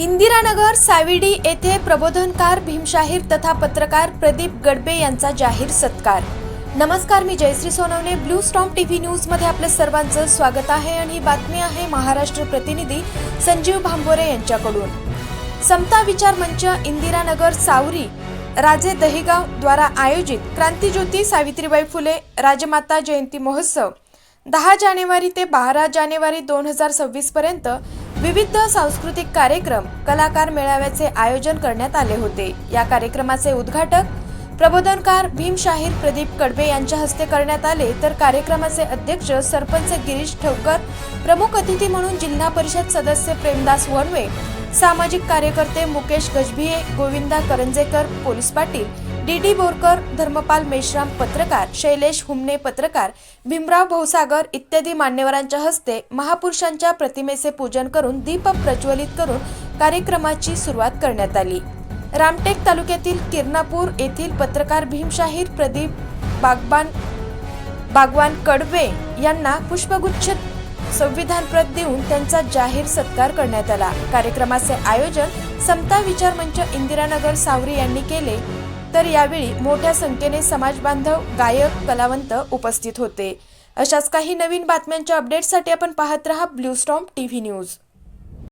इंदिरानगर साविडी येथे प्रबोधनकार भीमशाहीर तथा पत्रकार प्रदीप गडबे यांचा जाहीर सत्कार. नमस्कार मी Jayashree Sonawane blue storm TV न्यूजमध्ये आपलं सर्वांचं स्वागत आहे आणि ही बातमी आहे महाराष्ट्र प्रतिनिधी संजीव भांबोरे यांच्याकडून. समता विचार मंच इंदिरानगर सावरी राजे दहिगाव द्वारा आयोजित क्रांतीज्योती सावित्रीबाई फुले राजमाता जयंती महोत्सव. दहा जानेवारी ते बारा जानेवारी दोन हजार सव्वीस पर्यंत विविध सांस्कृतिक कार्यक्रम कलाकार मेळाव्याचे आयोजन करण्यात आले होते. या कार्यक्रमाचे उद्घाटक प्रबोधनकार भीमशाहीर प्रदीप कडबे यांच्या हस्ते करण्यात आले. तर कार्यक्रमाचे अध्यक्ष सरपंच गिरीश ठवकर प्रमुख अतिथी म्हणून जिल्हा परिषद सदस्य प्रेमदास वणवे सामाजिक कार्यकर्ते Mukesh Gajbhiye Govinda Karanjekar police Patil D D Borkar Dharmpal Meshram पत्रकार शैलेश हुमने पत्रकार भीमराव भौसागर इत्यादी मान्यवरांच्या हस्ते महापुरुषांच्या प्रतिमेचे पूजन करून दीप प्रज्वलित करून कार्यक्रमाची सुरुवात करण्यात आली. रामटेक तालुक्यातील किरणापूर येथील पत्रकार भीमशाहीर प्रदीप बागबान बागवान कडवे यांना पुष्पगुच्छ संविधानप्रत देऊन त्यांचा जाहीर सत्कार करण्यात आला. कार्यक्रमाचे आयोजन समता विचार मंच इंदिरानगर सावरी यांनी केले. तर यावेळी मोठ्या संख्येने समाज बांधव गायक कलावंत उपस्थित होते. अशाच काही नवीन बातम्यांच्या अपडेटसाठी आपण पाहत रहा blue storm T V news